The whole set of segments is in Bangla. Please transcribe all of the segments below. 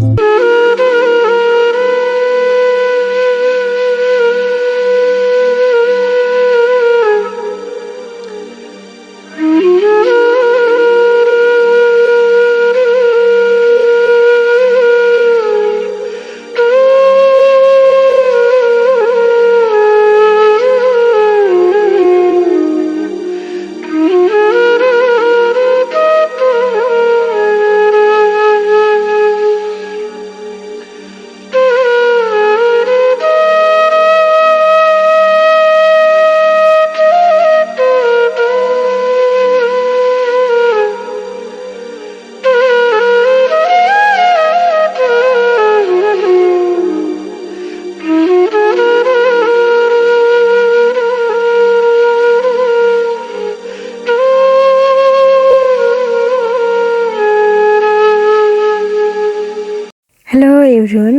嗯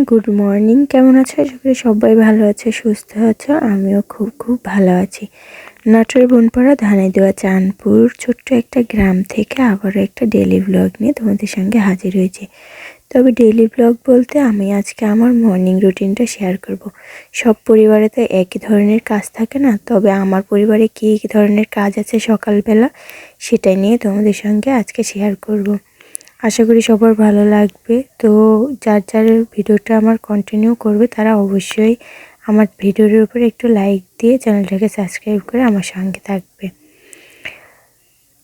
গুড মর্নিং। কেমন আছো? আশা করি সবাই ভালো আছে, সুস্থ আছো। আমিও খুব খুব ভালো আছি। নাটোর বনপাড়া ধানে দেওয়া চাঁদপুর ছোট্ট একটা গ্রাম থেকে আবারও একটা ডেলি ব্লগ নিয়ে তোমাদের সঙ্গে হাজির হয়েছি। তবে ডেলি ব্লগ বলতে আমি আজকে আমার মর্নিং রুটিনটা শেয়ার করব। সব পরিবারে তো একই ধরনের কাজ থাকে না? তবে আমার পরিবারে কী কী ধরনের কাজ আছে সকালবেলা সেটাই নিয়ে তোমাদের সঙ্গে আজকে শেয়ার করব। আশা করি সবার ভালো লাগবে। তো যার যার ভিডিওটা আমার কন্টিনিউ করবে, তারা অবশ্যই আমার ভিডিওর উপরে একটু লাইক দিয়ে চ্যানেলটাকে সাবস্ক্রাইব করে আমার সঙ্গে থাকবে।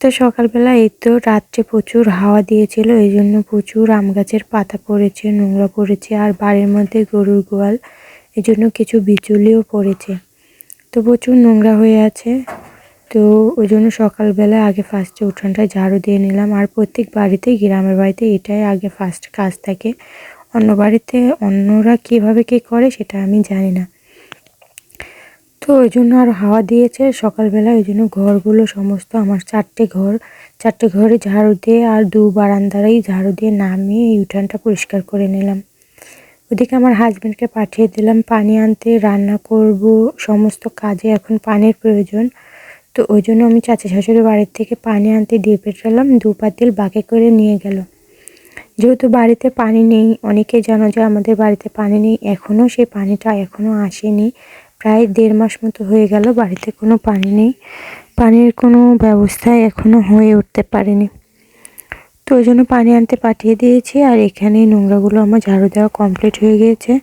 তো সকালবেলা এই তো রাত্রে প্রচুর হাওয়া দিয়েছিল, এই জন্য প্রচুর আম গাছের পাতা পড়েছে, নোংরা পড়েছে, আর বাড়ির মধ্যে গরুর গোয়াল, এই জন্য কিছু বিচুলিও পড়েছে। তো প্রচুর নোংরা হয়ে আছে। তো ওই জন্য সকালবেলা আগে ফার্স্টে উঠানটা ঝাড়ু দিয়ে নিলাম। আর প্রত্যেক বাড়িতে, গ্রামের বাড়িতে এটাই আগে ফার্স্ট কাজ থাকে। অন্য বাড়িতে অন্যরা কীভাবে কী করে সেটা আমি জানি না। তো ওই জন্য আর হাওয়া দিয়েছে সকালবেলা। ওই জন্য ঘরগুলো সমস্ত আমার চারটে ঘর। চারটে ঘরে ঝাড়ু দিয়ে আর দু বারান্দারাই ঝাড়ু দিয়ে নামিয়ে এই উঠানটা পরিষ্কার করে নিলাম। ওদিকে আমার হাজব্যান্ডকে পাঠিয়ে দিলাম। পানি আনতে, রান্না করব, সমস্ত কাজে এখন পানির প্রয়োজন। তো ওই জন্য আমি চাচা শাশুড়ি বাড়ির থেকে পানি আনতে দিয়ে পেটালাম দু পাতিল বাকে করে নিয়ে গেল। যেহেতু বাড়িতে পানি নেই, অনেকে জানো যে আমাদের বাড়িতে পানি নেই এখনও সেই পানিটা এখনও আসেনি। প্রায় দেড় মাস মতো হয়ে গেল বাড়িতে কোনো পানি নেই। পানির কোনো ব্যবস্থা এখনও হয়ে উঠতে পারেনি। তো ওই জন্য পানি আনতে পাঠিয়ে দিয়েছি আর এখানে নোংরাগুলো আমার ঝাড়ু দেওয়া কমপ্লিট হয়ে গিয়েছে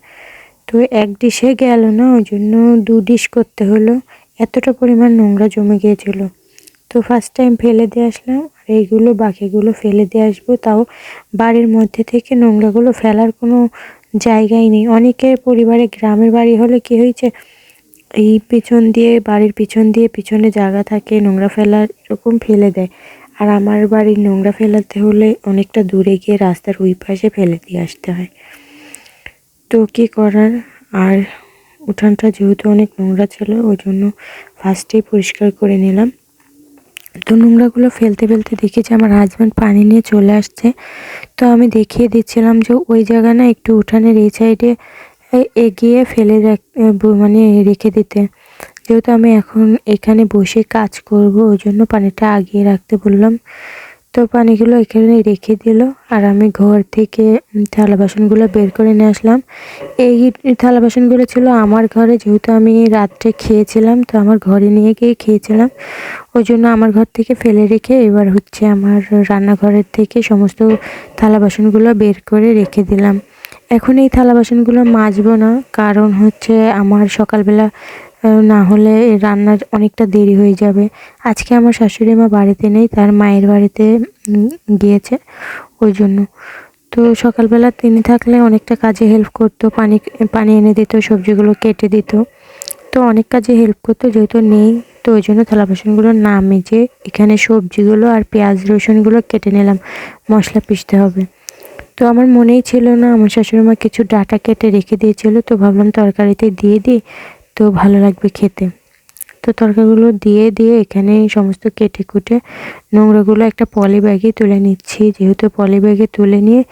তো এক ডিশে গেল না, ওই জন্য দু ডিশ করতে হলো। এতটা পরিমাণ নোংরা জমে গিয়েছিল। তো ফার্স্ট টাইম ফেলে দিয়ে আসলাম, আর এইগুলো, বাকিগুলো ফেলে দিয়ে আসব। তাও বাড়ির মধ্যে থেকে নোংরাগুলো ফেলার কোনো জায়গাই নেই। অনেকের পরিবারে, গ্রামের বাড়ি হলে কি হয়েছে, এই পিছন দিয়ে, বাড়ির পিছন দিয়ে পিছনে জায়গা থাকে, নোংরা ফেলার এরকম ফেলে দেয়। আর আমার বাড়ির নোংরা ফেলাতে হলে অনেকটা দূরে গিয়ে রাস্তার ওই পাশে ফেলে দিয়ে আসতে হয়। তো কী করার? আর উঠানটা যেহেতু অনেক নোংরা ছিল ওই জন্য ফার্স্টেই পরিষ্কার করে নিলাম। তো নোংরাগুলো ফেলতে ফেলতে দেখেছি আমার হাজব্যান্ড পানি নিয়ে চলে আসছে। তো আমি দেখিয়ে দিচ্ছিলাম যে ওই জায়গা না একটু উঠানের এই সাইডে এগিয়ে ফেলে মানে রেখে দিতে। যেহেতু আমি এখন এখানে বসে কাজ করব ওই জন্য পানিটা আগিয়ে রাখতে বললাম। তো পানিগুলো এখানে রেখে দিল। আর আমি ঘর থেকে থালা বাসনগুলো বের করে নিয়ে আসলাম। এই থালা বাসনগুলো ছিল আমার ঘরে, যেহেতু আমি রাত্রে খেয়েছিলাম, তো আমার ঘরে নিয়ে গিয়ে খেয়েছিলাম। ওই জন্য আমার ঘর থেকে ফেলে রেখে এবার হচ্ছে আমার রান্নাঘরের থেকে সমস্ত থালা বাসনগুলো বের করে রেখে দিলাম। এখন এই থালা বাসনগুলো মাজবো না, কারণ হচ্ছে আমার সকালবেলা না হলে রান্নার অনেকটা দেরি হয়ে যাবে। আজকে আমার শাশুড়ি মা বাড়িতে নেই, তার মায়ের বাড়িতে গিয়েছে ওই জন্য। তো সকালবেলা তিনি থাকলে অনেকটা কাজে হেল্প করতো, পানি পানি এনে দিত, সবজিগুলো কেটে দিত। তো অনেক কাজে হেল্প করতো, যেহেতু নেই, তো ওই জন্য থালা বাসনগুলো না মেজে এখানে সবজিগুলো আর পেঁয়াজ রসুনগুলো কেটে নিলাম, মশলা পিষতে হবে। তো আমার মনেই ছিল না, আমার শাশুড়ি মা কিছু ডাটা কেটে রেখে দিয়েছিল, তো ভাবলাম তরকারিতে দিয়ে দিই, তো ভালো লাগবে খেতে। তো তরকারিগুলো দিয়ে দিয়ে এখানে সমস্ত কেটে কুটে নোংরাগুলো একটা পলি ব্যাগে তুলে নিচ্ছি। যেহেতু পলি ব্যাগে তুলে নিয়ে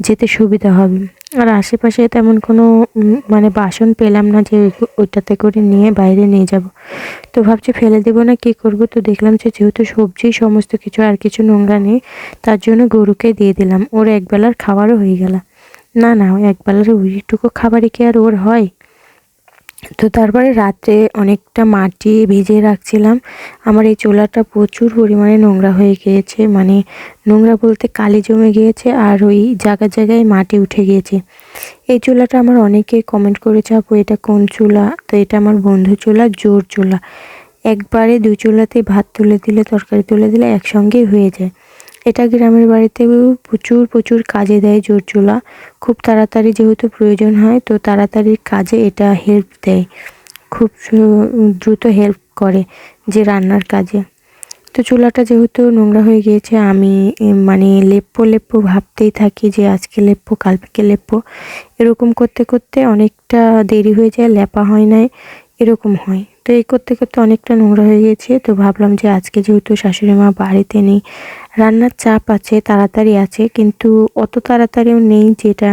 যেতে সুবিধা হবে। আর আশেপাশে তেমন কোনো মানে বাসন পেলাম না যে ওইটাতে করে নিয়ে বাইরে নিয়ে যাব। তো ভাবছি ফেলে দেবো না, কি করব? তো দেখলাম যে যেহেতু সবজি, সমস্ত কিছু আর কিছু নোংরা নেই, তার জন্য গরুকে দিয়ে দিলাম। ওর একবেলার খাবারও হয়ে গেল। না না, একবেলার ওইটুকু খাবারই কি আর ওর হয়? তো তারপরে রাত্রে অনেকটা মাটি ভিজিয়ে রাখছিলাম। আমার এই চোলাটা প্রচুর পরিমাণে নোংরা হয়ে গিয়েছে। মানে নোংরা বলতে কালি জমে গিয়েছে আর ওই জায়গায় জায়গায় মাটি উঠে গিয়েছে। এই চুলাটা আমার অনেকে কমেন্ট করেছে আপু, এটা কোন চুলা? তো এটা আমার বন্ধু চুলা, জোর চুলা। একবারে দু চুলাতে ভাত তুলে দিলে, তরকারি তুলে দিলে একসঙ্গেই হয়ে যায়। এটা গ্রামের বাড়িতেও প্রচুর প্রচুর কাজে দেয় জোর চুলা। খুব তাড়াতাড়ি যেহেতু প্রয়োজন হয়, তো তাড়াতাড়ি কাজে এটা হেল্প দেয়। খুব দ্রুত হেল্প করে যে রান্নার কাজে। তো চুলাটা যেহেতু নোংরা হয়ে গিয়েছে, আমি মানে লেপ্পো লেপ্পো ভাবতেই থাকি যে আজকে লেপ্পো, কালকে লেপ্পো। এরকম করতে করতে অনেকটা দেরি হয়ে যায়, লেপা হয় নাই, এরকম হয়। তো এই করতে করতে অনেকটা নোংরা হয়ে গেছে। তো ভাবলাম যে আজকে যেহেতু শাশুড়ি মা বাড়িতে নেই, রান্নার চাপ আছে, তাড়াতাড়ি আছে, কিন্তু অত তাড়াতাড়িও নেই যেটা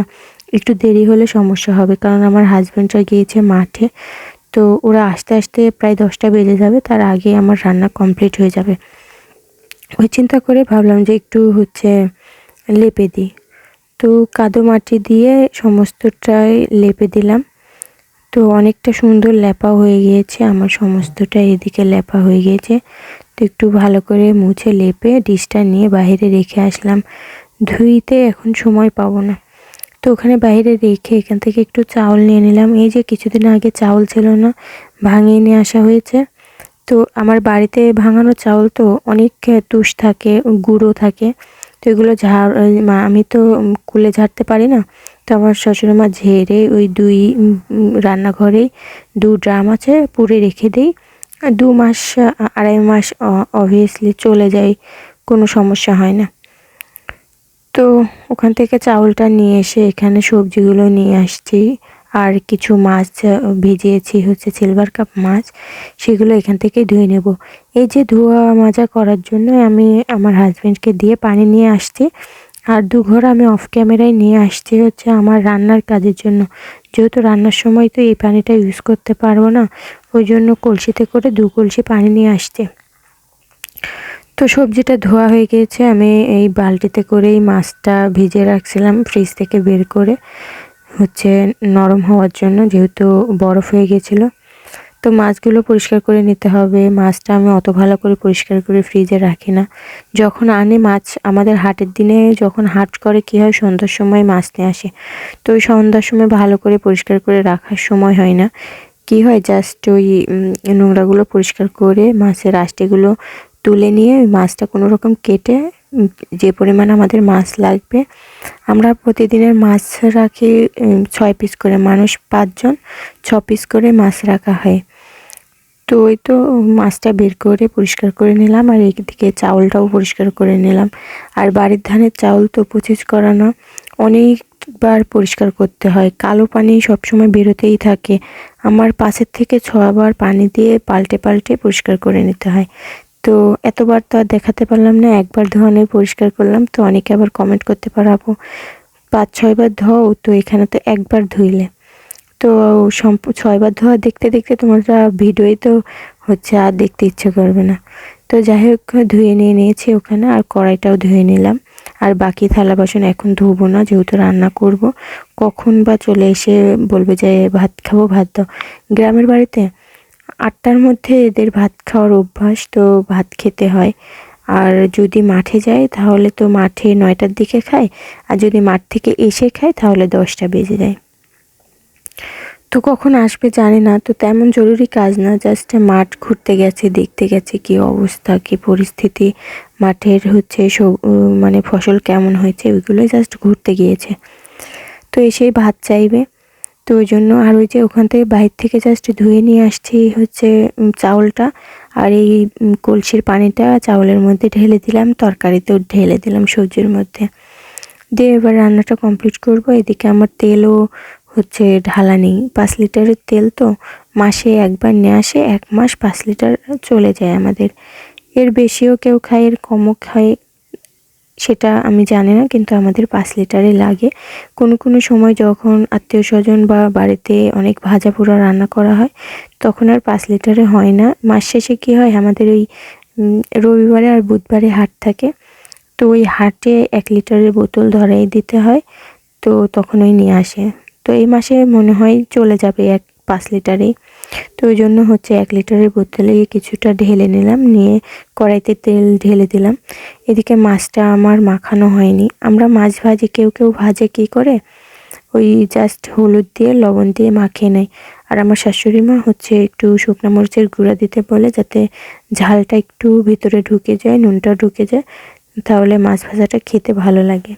একটু দেরি হলে সমস্যা হবে। কারণ আমার হাজব্যান্ডরা গিয়েছে মাঠে, তো ওরা আস্তে আস্তে প্রায় দশটা বেজে যাবে, তার আগে আমার রান্না কমপ্লিট হয়ে যাবে। ওই চিন্তা করে ভাবলাম যে একটু হচ্ছে লেপে দিই। তো কাদো মাটি দিয়ে সমস্তটাই লেপে দিলাম। তো অনেকটা সুন্দর লেপা হয়ে গিয়েছে, আমার সমস্তটা এদিকে লেপা হয়ে গিয়েছে। তো একটু ভালো করে মুছে লেপে ডিশটা নিয়ে বাইরে রেখে আসলাম। ধুইতে এখন সময় পাবো না। তো ওখানে বাইরে রেখে এখান থেকে একটু চাউল নিয়ে নিলাম। এই যে কিছুদিন আগে চাউল ছিল না, ভাঙিয়ে নিয়ে আসা হয়েছে। তো আমার বাড়িতে ভাঙানো চাউল তো অনেক তুষ থাকে, গুঁড়ো থাকে। তো এগুলো ঝাড় আমি তো কুলে ঝাড়তে পারি না। তো আমার শ্বশুরমা ঝেড়ে ওই দুই রান্নাঘরেই দু ড্রাম আছে পুরে রেখে দিই। দু মাস আড়াই মাস অবভিয়াসলি চলে যায়, কোনো সমস্যা হয় না। তো ওখান থেকে চাউলটা নিয়ে এসে এখানে সবজিগুলো নিয়ে আসছি। আর কিছু মাছ ভিজিয়েছি হচ্ছে সিলভার কাপ মাছ, সেগুলো এখান থেকেই ধুয়ে নেব। এই যে ধোয়া মাজা করার জন্য আমি আমার হাজব্যান্ডকে দিয়ে পানি নিয়ে আসছি। আর দু ঘর আমি অফ ক্যামেরায় নিয়ে আসছি হচ্ছে আমার রান্নার কাজের জন্য। যেহেতু রান্নার সময় তো এই পানিটা ইউজ করতে পারব না, ওই জন্য কলসিতে করে দু কলসি পানি নিয়ে আসছে। তো সবজিটা ধোয়া হয়ে গিয়েছে, আমি এই বালতিতে করে এই মাছটা ভিজে রাখছিলাম ফ্রিজ থেকে বের করে হচ্ছে নরম হওয়ার জন্য, যেহেতু বরফ হয়ে গিয়েছিল। তো মাছগুলো পরিষ্কার করে নিতে হবে। মাছটা আমি অত ভালো করে পরিষ্কার করে ফ্রিজে রাখি না। যখন আনে মাছ, আমাদের হাটের দিনে যখন হাট করে, কী হয়? সন্ধ্যার সময় মাছ নিয়ে আসে। তো ওই সন্ধ্যার সময় ভালো করে পরিষ্কার করে রাখার সময় হয় না। কি হয়? জাস্ট ওই নোংরাগুলো পরিষ্কার করে মাছের আষ্টিগুলো তুলে নিয়ে ওই মাছটা কোনো রকম কেটে যে পরিমাণ আমাদের মাছ লাগবে আমরা প্রতিদিনের মাছ রাখি ছয় পিস করে। মানুষ পাঁচজন, ছ পিস করে মাছ রাখা হয়। তো ওই তো মাছটা বের করে পরিষ্কার করে নিলাম আর এদিকে চাউলটাও পরিষ্কার করে নিলাম। আর বাড়ির ধানের চাউল তো পচিশ করানো, অনেকবার পরিষ্কার করতে হয়। কালো পানি সবসময় বেরোতেই থাকে। আমার পাশের থেকে ছবার পানি দিয়ে পাল্টে পাল্টে পরিষ্কার করে নিতে হয়। তো এতবার তো আর দেখাতে পারলাম না, একবার ধোয়ানোই পরিষ্কার করলাম, তো অনেকে আবার কমেন্ট করতে পারাবো পাঁচ ছয়বার ধোও তো এখানে তো একবার ধুইলে। তো সম্প ছয়বার ধোয়া দেখতে দেখতে তোমরা ভিডিওই তো হচ্ছে আর দেখতে ইচ্ছে করবে না। তো যাই হোক, ধুয়ে নিয়ে নিয়েছি ওখানে, আর কড়াইটাও ধুয়ে নিলাম। আর বাকি থালা বাসন এখন ধুবো না, যেহেতু রান্না করব। কখন বা চলে এসে বলবে যে, ভাত খাব, ভাত দাও। গ্রামের বাড়িতে আটটার মধ্যে এদের ভাত খাওয়ার অভ্যাস তো ভাত খেতে হয়। আর যদি মাঠে যায়, তাহলে তো মাঠে নয়টার দিকে খায়। আর যদি মাঠ থেকে এসে খায়, তাহলে দশটা বেজে যায়। তো কখন আসবে জানে না, তো তেমন জরুরি কাজ না জাস্ট মাঠ ঘুরতে গেছে, দেখতে গেছে কি অবস্থা, কি পরিস্থিতি। মাঠের হচ্ছে মানে ফসল কেমন হয়েছে, ওইগুলোই জাস্ট ঘুরতে গিয়েছে। তো এসেই ভাত চাইবে। তো ওই জন্য আর ওই যে ওখান থেকে বাইর থেকে জাস্ট ধুয়ে নিয়ে আসছি হচ্ছে চাউলটা। আর এই কলসির পানিটা চাউলের মধ্যে ঢেলে দিলাম, তরকারিতেও ঢেলে দিলাম সবজির মধ্যে। দিয়ে এবার রান্নাটা কমপ্লিট করব। এদিকে আমার তেলও হচ্ছে ঢালা নেই। পাঁচ লিটারের তেল তো, মাসে একবার নিয়ে আসে, এক মাস পাঁচ লিটার চলে যায় আমাদের। এর বেশিও কেউ খায়, এর কমও খায় সেটা আমি জানি না, কিন্তু আমাদের পাঁচ লিটারই লাগে। কোনো কোনো সময় যখন আত্মীয় স্বজন বা বাড়িতে অনেক ভাজা পোড়া রান্না করা হয়, তখন আর পাঁচ লিটারে হয় না। মাস শেষে কী হয়, আমাদের ওই রবিবারে আর বুধবারে হাট থাকে। তো ওই হাটে এক লিটারের বোতল ধরাই দিতে হয়, তো তখন ওই নিয়ে আসে। তো এই মাসে মনে হয় চলে যাবে এক পাঁচ লিটারেই। তো ওই জন্য হচ্ছে এক লিটারের বোতলে কিছুটা ঢেলে নিলাম, নিয়ে কড়াইতে তেল ঢেলে দিলাম। এদিকে মাছটা আমার মাখানো হয়নি। আমরা মাছ ভাজি, কেউ কেউ ভাজে কি করে? ওই জাস্ট হলুদ দিয়ে, লবণ দিয়ে মাখিয়ে নেয় আর আমার শাশুড়ি মা হচ্ছে একটু শুকনো মরিচের গুঁড়া দিতে বলে, যাতে ঝালটা একটু ভিতরে ঢুকে যায়, নুনটা ঢুকে যায়, তাহলে মাছ ভাজাটা খেতে ভালো লাগে।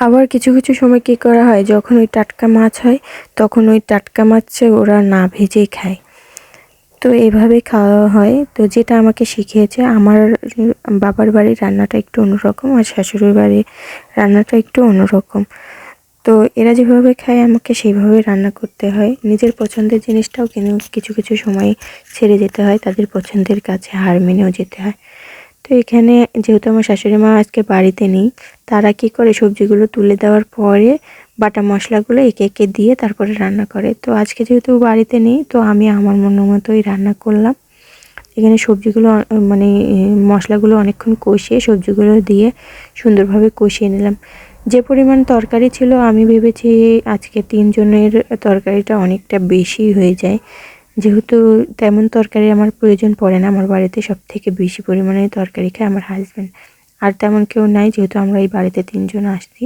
আবার কিছু কিছু সময় কী করা হয়, যখন ওই টাটকা মাছ হয়, তখন ওই টাটকা মাছে ওরা না ভেজেই খায়। তো এইভাবে খাওয়া হয়। তো যেটা আমাকে শিখিয়েছে, আমার বাবার বাড়ির রান্নাটা একটু অন্যরকম আর শাশুড়ির বাড়ির রান্নাটা একটু অন্যরকম। তো এরা যেভাবে খায়, আমাকে সেইভাবে রান্না করতে হয়। নিজের পছন্দের জিনিসটাও কিন্তু কিছু কিছু সময় ছেড়ে যেতে হয়, তাদের পছন্দের কাছে হার মেনেও যেতে হয়। তো এখানে যেহেতু আমার শাশুড়ি মা আজকে বাড়িতে নেই, তারা কি করে সবজিগুলো তুলে দেওয়ার পরে বাটা মশলাগুলো একে একে দিয়ে তারপরে রান্না করে। তো আজকে যেহেতু বাড়িতে নেই, তো আমি আমার মনের মতোই রান্না করলাম। এখানে সবজিগুলো মানে মশলাগুলো অনেকক্ষণ কষিয়ে সবজিগুলো দিয়ে সুন্দরভাবে কষিয়ে নিলাম। যে পরিমাণ তরকারি ছিল, আমি ভেবেছি আজকে তিনজনের তরকারিটা অনেকটা বেশি হয়ে যায়। যেহেতু তেমন তরকারি আমার প্রয়োজন পড়ে না, আমার বাড়িতে সব থেকে বেশি পরিমাণে তরকারি খায় আমার হাজব্যান্ড আর তেমন কেউ নাই, যেহেতু আমরা এই বাড়িতে তিনজন আসছি।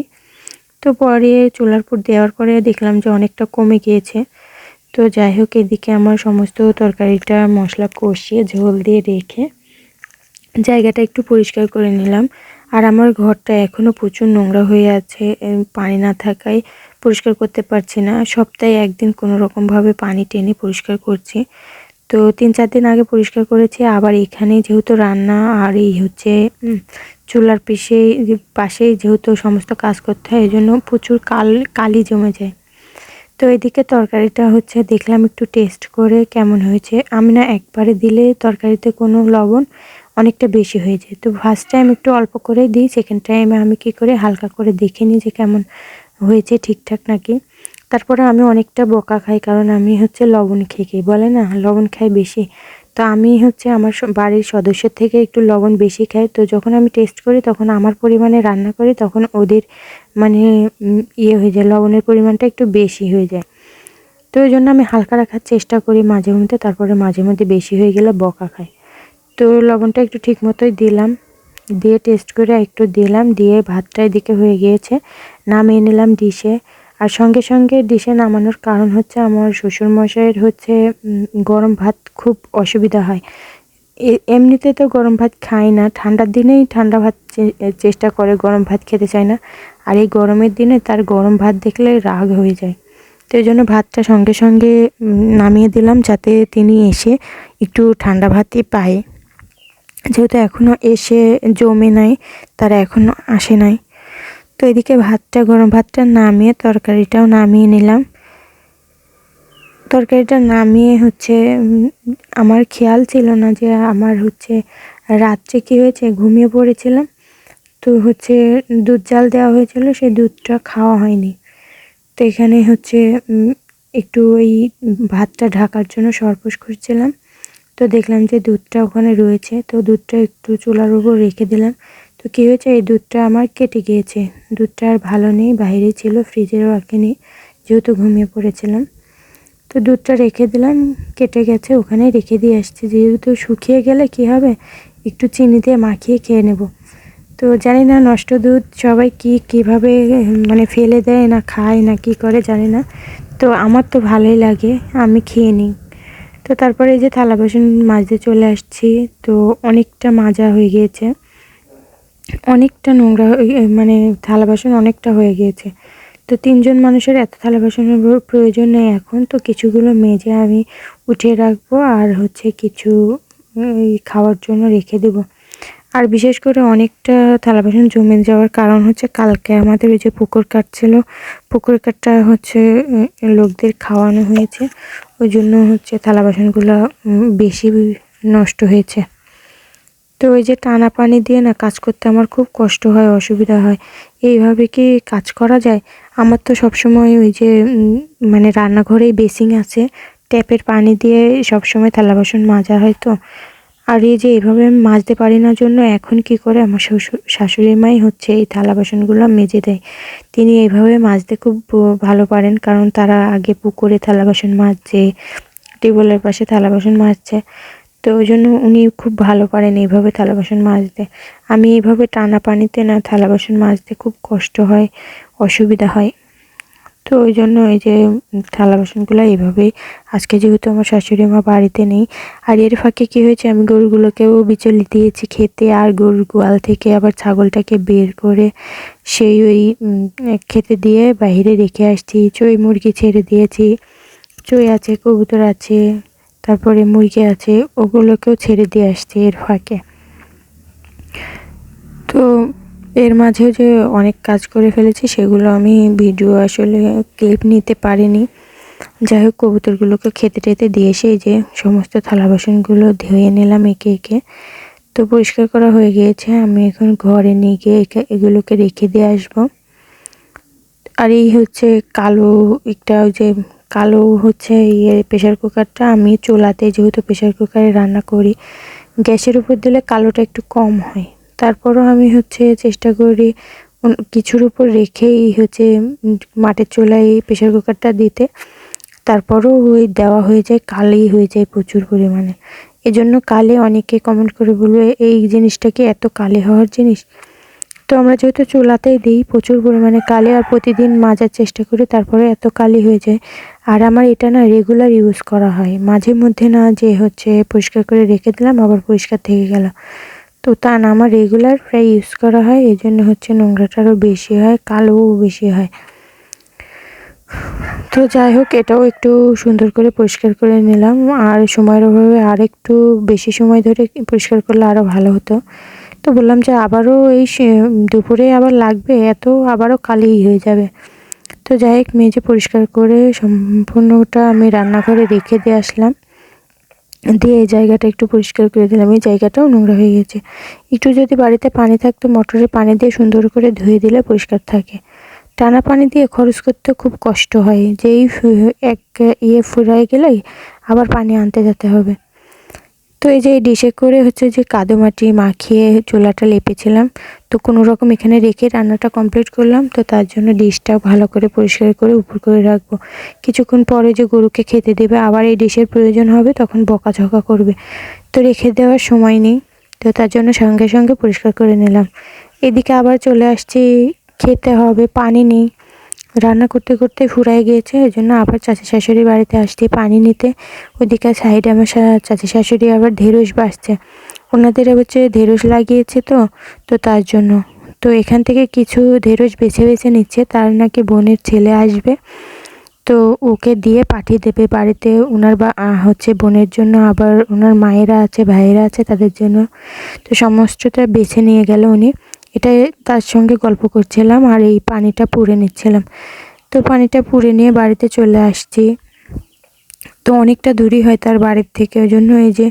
তো পরে চুলার পুর দেওয়ার পরে দেখলাম যে অনেকটা কমে গিয়েছে। তো যাই হোক, এদিকে আমার সমস্ত তরকারিটা মশলা কষিয়ে ঝোল দিয়ে রেখে জায়গাটা একটু পরিষ্কার করে নিলাম। আর আমার ঘরটা এখনও প্রচুর নোংরা হয়ে আছে পানি না থাকায় পরিষ্কার করতে পারছি না। সপ্তাহে একদিন কোনো রকমভাবে পানি টেনে পরিষ্কার করছি। তো তিন চার দিন আগে পরিষ্কার করেছি, আবার এখানে যেহেতু রান্না আর এই হচ্ছে চুলার পিসে পাশেই যেহেতু সমস্ত কাজ করতে হয় এই জন্য প্রচুর কাল, কালি জমে যায়। তো এদিকে তরকারিটা হচ্ছে, দেখলাম একটু টেস্ট করে কেমন হয়েছে। আমি না একবারে দিলে তরকারিতে কোনো লবণ অনেকটা বেশি হয়ে যায়। তো ফার্স্ট টাইম একটু অল্প করে দিই সেকেন্ড টাইমে আমি কি করে হালকা করে দেখে নিই যে কেমন হয়েছে ঠিকঠাক নাকি? তারপরে আমি অনেকটা বোকা খাই, কারণ আমি হচ্ছে লবণ খেয়ে খেয়ে, বলে না? লবণ খাই বেশি। তো আমি হচ্ছে আমার বাড়ির সদস্যের থেকে একটু লবণ বেশি খাই। তো যখন আমি টেস্ট করি, তখন আমার পরিমাণে রান্না করি, তখন ওদের মানে ইয়ে হয়ে যায়, লবণের পরিমাণটা একটু বেশি হয়ে যায়। তো ওই জন্য আমি হালকা রাখার চেষ্টা করি মাঝে মধ্যে, তারপরে মাঝে মধ্যে বেশি হয়ে গেলে বকা খাই। তো লবণটা একটু ঠিক মতোই দিলাম। দিয়ে টেস্ট করে একটু দিলাম, দিয়ে ভাতটা এদিকে হয়ে গিয়েছে, নামিয়ে নিলাম ডিশে। আর সঙ্গে সঙ্গে ডিশে নামানোর কারণ হচ্ছে আমার শ্বশুরমশাইয়ের হচ্ছে গরম ভাত খুব অসুবিধা হয়। এমনিতে তো গরম ভাত খায় না ঠান্ডার দিনেই ঠান্ডা ভাত চেষ্টা করে গরম ভাত খেতে চায় না। আর এই গরমের দিনে তার গরম ভাত দেখলে রাগ হয়ে যায়। তো এই জন্য ভাতটা সঙ্গে সঙ্গে নামিয়ে দিলাম যাতে তিনি এসে একটু ঠান্ডা ভাতই পায়। যেহেতু এখনও এসে জমে নাই, তারা এখনও আসে নাই। তো এদিকে ভাতটা, গরম ভাতটা নামিয়ে তরকারিটাও নামিয়ে নিলাম। তরকারিটা নামিয়ে হচ্ছে আমার খেয়াল ছিল না যে আমার হচ্ছে রাত্রে কী হয়েছে, ঘুমিয়ে পড়েছিলাম। তো হচ্ছে দুধ জাল দেওয়া হয়েছিল, সেই দুধটা খাওয়া হয়নি। তো এখানে হচ্ছে একটু ওই ভাতটা ঢাকার জন্য সরপোষ করছিলাম তো দেখলাম যে দুধটা ওখানে রয়েছে, তো দুধটা একটু চুলার উপর রেখে দিলাম। তো কী হয়েছে, এই দুধটা আমার কেটে গিয়েছে। দুধটা আর ভালো নেই, বাইরে ছিল ফ্রিজেরও রাখিনি যেহেতু ঘুমিয়ে পড়েছিলাম। তো দুধটা রেখে দিলাম, কেটে গেছে, ওখানে রেখে দিয়ে আসছি। যেহেতু শুকিয়ে গেলে কি হবে, একটু চিনি দিয়ে মাখিয়ে খেয়ে নেব। তো জানি না, নষ্ট দুধ সবাই কি কীভাবে মানে ফেলে দেয় না খায় না কি করে, জানি না। তো আমার তো ভালোই লাগে, আমি খেয়ে নিই। তো তারপরে এই যে থালা বাসন মাজতে চলে আসছি, তো অনেকটা মাজা হয়ে গিয়েছে। অনেকটা নোংরা মানে থালা বাসন অনেকটা হয়ে গিয়েছে। তো তিনজন মানুষের এত থালা বাসনের প্রয়োজন নেই এখন, তো কিছুগুলো মেজে আমি উঠিয়ে রাখব আর হচ্ছে কিছু খাওয়ার জন্য রেখে দেব। আর বিশেষ করে অনেকটা থালা বাসন জমে যাওয়ার কারণ হচ্ছে কালকে আমাদের ওই যে পুকুর কাটছিল পুকুর কাটটা হচ্ছে লোকদের খাওয়ানো হয়েছে। ওই জন্য হচ্ছে থালা বাসনগুলো বেশি নষ্ট হয়েছে। তো ওই যে টানা পানি দিয়ে না কাজ করতে আমার খুব কষ্ট হয়, অসুবিধা হয়। এইভাবে কি কাজ করা যায়? আমার তো সবসময় ওই যে মানে রান্নাঘরেই বেসিং আছে। ট্যাপের পানি দিয়ে সবসময় থালা বাসন মাজা হয় তো। আর এই যে এইভাবে আমি মাজতে পারি না জন্য এখন কি করে আমার শ্বশুর, শাশুড়ি মাই হচ্ছে এই থালা বাসনগুলো মেজে দেয়। তিনি এইভাবে মাজতে খুব ভালো পারেন কারণ তারা আগে পুকুরে থালা বাসন মাজছে, টেবিলের পাশে থালা বাসন মাজছে। তো ওই জন্য উনি খুব ভালো পারেন এইভাবে থালা বাসন মাজতে। আমি এইভাবে টানা পানিতে না থালা বাসন মাজতে খুব কষ্ট হয়, অসুবিধা হয়। তো ওই জন্য এই যে থালা বাসনগুলো এইভাবেই। আজকে যেহেতু আমার শাশুড়ি মা বাড়িতে নেই, আর এর ফাঁকে কি হয়েছে? আমি গরুগুলোকেও বিচলি দিয়েছি খেতে, আর গরুর গোয়াল থেকে আবার ছাগলটাকে বের করে সেই ওই খেতে দিয়ে বাইরে রেখে আসছি। চই মুরগি ছেড়ে দিয়েছি। চই আছে, কবুতর আছে, তারপরে মুরগি আছে, ওগুলোকেও ছেড়ে দিয়ে আসছি এর ফাঁকে। তো এর মাঝেও যে অনেক কাজ করে ফেলেছি, সেগুলো আমি ভিডিও আসলে ক্লিপ নিতে পারিনি। যাই হোক, কবুতরগুলোকে খেতে টেতে দিয়ে এসে যে সমস্ত থালা বাসনগুলো ধুয়ে নিলাম একে একে। তো পরিষ্কার করা হয়ে গিয়েছে, আমি এখন ঘরে নিয়ে গিয়ে একে- এগুলোকে রেখে দিয়ে আসব। আর এই হচ্ছে কালো একটা যে কালো হচ্ছে ইয়ে প্রেশার কুকারটা, আমি চুলাতে যেহেতু প্রেশার কুকারে রান্না করি, গ্যাসের উপর দিলে কালোটা একটু কম হয়। তারপরও আমি হচ্ছে চেষ্টা করি কিছুর উপর রেখেই হচ্ছে মাটির চুলায় প্রেশার কুকারটা দিতে। তারপরও ওই দেওয়া হয়ে যায় কালি হয়ে যায় প্রচুর পরিমাণে। এজন্য কালে অনেকে কমেন্ট করে বলবে, এই জিনিসটা কি এত কালি হওয়ার জিনিস? তো আমরা যেহেতু চুলাতেই দিই প্রচুর পরিমাণে, কালি আর প্রতিদিন মাজার চেষ্টা করি, তারপরে এত কালি হয়ে যায়। আর আমার এটা না রেগুলার ইউজ করা হয়। মাঝে মধ্যে না যে হচ্ছে পরিষ্কার করে রেখে দিলাম, আবার পরিষ্কার থেকে গেল। তো তা না, আমার রেগুলার প্রায় ইউজ করা হয় এই জন্য হচ্ছে নোংরাটা আরও বেশি হয়, কালোও বেশি হয়। তো যাই হোক, এটাও একটু সুন্দর করে পরিষ্কার করে নিলাম, আর সময়ের অভাবে আর একটু বেশি সময় ধরে পরিষ্কার করলে আরও ভালো হতো। তো বললাম যে আবারও এই দুপুরে আবার লাগবে, এত আবারও কালি হয়ে যাবে। তো যাই হোক মেজে পরিষ্কার করে সম্পূর্ণটা আমি রান্নাঘরে রেখে দিয়ে আসলাম। দিয়ে এই জায়গাটা একটু পরিষ্কার করে দিলাম। এই জায়গাটাও নোংরা হয়ে গেছে। একটু যদি বাড়িতে পানি থাকতো, মোটরের পানি দিয়ে সুন্দর করে ধুয়ে দিলে পরিষ্কার থাকে। টানা পানি দিয়ে খরচ করতে খুব কষ্ট হয়। যেই এক ইয়ে ফুরাই গেলেই আবার পানি আনতে যেতে হবে। তো এই যে এই ডিশে করে হচ্ছে যে কাদো মাটি মাখিয়ে চুলাটা লেপেছিলাম, তো কোনো রকম এখানে রেখে রান্নাটা কমপ্লিট করলাম, তো তার জন্য ডিশটা ভালো করে পরিষ্কার করে উপর করে রাখব। কিছুক্ষণ পরে যে গরুকে খেতে দেবে, আবার এই ডিশের প্রয়োজন হবে, তখন বকাঝকা করবে। তো রেখে দেওয়ার সময় নেই, তো তার জন্য সঙ্গে সঙ্গে পরিষ্কার করে নিলাম। এদিকে আবার চলে আসছি, খেতে হবে, পানি নেই। রান্না করতে করতে ফুরাই গিয়েছে, ওই জন্য আবার চাচি শাশুড়ি বাড়িতে আসতে পানি নিতে। ওদিকে সাইডে আমার চাচি শাশুড়ি আবার ঢেঁড়স বাসছে ওনাদের হচ্ছে ঢেঁড়স লাগিয়েছে তো তো তার জন্য। তো এখান থেকে কিছু ঢেঁড়স বেছে বেছে নিচ্ছে, তার নাকি বোনের ছেলে আসবে। তো ওকে দিয়ে পাঠিয়ে দেবে বাড়িতে। ওনার বা হচ্ছে বোনের জন্য আবার ওনার মায়েরা আছে, ভাইয়েরা আছে তাদের জন্য। তো সমস্তটা বেছে নিয়ে গেল উনি। এটা তার সঙ্গে গল্প করছিলাম আর এই পানিটা পুড়ে নিচ্ছিলাম। তো পানিটা পুড়ে নিয়ে বাড়িতে চলে আসছি। তো অনেকটা দূরই হয় তার বাড়ির থেকে। ওই জন্য এই যে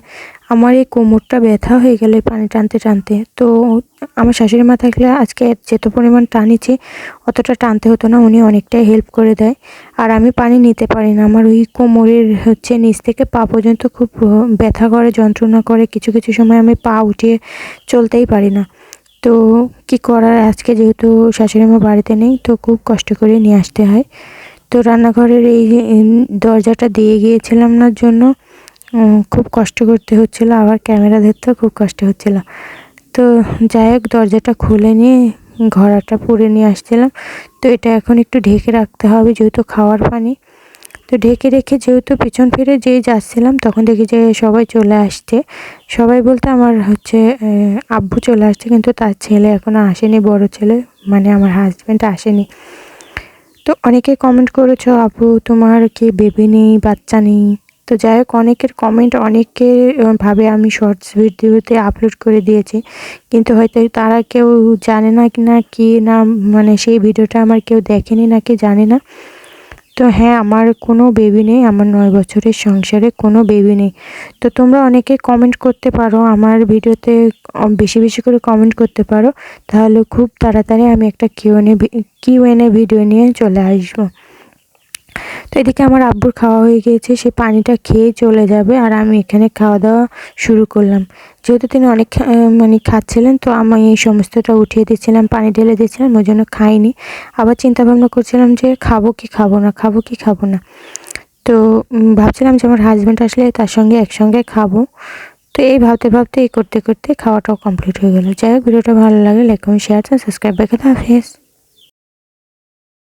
আমার এই কোমরটা ব্যথা হয়ে গেল পানি টানতে টানতে। তো আমার শাশুড়ি মা থাকলে আজকে যেত পরিমাণ টানিছি, অতটা টানতে হতো না, উনি অনেকটাই হেল্প করে দেয়। আর আমি পানি নিতে পারি না। আমার ওই কোমরের হচ্ছে নিচ থেকে পা পর্যন্ত খুব ব্যথা করে, যন্ত্রণা করে। কিছু কিছু সময় আমি পা উঠিয়ে চলতেই পারি না। তো কি করার? আজকে যেহেতু শাশুড়ি মা বাড়িতে নেই, তো খুব কষ্ট করে নিয়ে আসতে হয়। তো রান্নাঘরের এই দরজাটা দিয়ে গিয়েছিলাম না জন্য খুব কষ্ট করতে হচ্ছিল। আবার ক্যামেরা ধরতেও খুব কষ্ট হচ্ছিল। তো যাই হোক, দরজাটা খুলে নিয়ে ঘোড়াটা পুড়ে নিয়ে আসছিলাম। তো এটা এখন একটু ঢেকে রাখতে হবে, যেহেতু খাওয়ার পানি। তো ঢেকে রেখে যেহেতু পিছন ফিরে যেই যাচ্ছিলাম, তখন দেখি যে সবাই চলে আসছে। সবাই বলতে আমার হচ্ছে আব্বু চলে আসছে, কিন্তু তার ছেলে এখনও আসেনি, বড় ছেলে মানে আমার হাজব্যান্ড আসেনি। তো অনেকে কমেন্ট করেছ আপু তোমার কি বেবি নেই, বাচ্চা নেই? তো যাই হোক, অনেকের কমেন্ট অনেকে ভাবে আমি শর্টস ভিডিওতে আপলোড করে দিয়েছি। কিন্তু হয়তো তারা কেউ জানে না কি না কি না মানে সেই ভিডিওটা আমার কেউ দেখেনি না নাকি জানে না। তো হ্যাঁ আমার কোনো বেবি নেই, আমার নয় বছরের সংসারে কোনো বেবি নেই। তো তোমরা অনেকে কমেন্ট করতে পারো, আমার ভিডিওতে বেশি বেশি করে কমেন্ট করতে পারো। তাহলে খুব তাড়াতাড়ি আমি একটা কিউএনএ কিউএনএ ভিডিও নিয়ে চলে আসব। তো এদিকে আমার আব্বুর খাওয়া হয়ে গিয়েছে, সে পানিটা খেয়ে চলে যাবে আর আমি এখানে খাওয়া দাওয়া শুরু করলাম। যেহেতু তিনি অনেক মানে খাচ্ছিলেন, তো আমি এই সমস্তটা উঠিয়ে দিচ্ছিলাম, পানি ঢেলে দিচ্ছিলাম, ওই জন্য খাইনি। আবার চিন্তা ভাবনা করছিলাম যে খাব কি খাব না, খাব কি খাব না। তো ভাবছিলাম যে আমার হাজব্যান্ড আসলে তার সঙ্গে একসঙ্গে খাব। তো এই ভাবতে ভাবতে এই করতে করতে খাওয়াটাও কমপ্লিট হয়ে গেল। যাই হোক, ভিডিওটা ভালো লাগে লাইক কমেন্ট শেয়ার সাবস্ক্রাইব রেখে হাফেজ।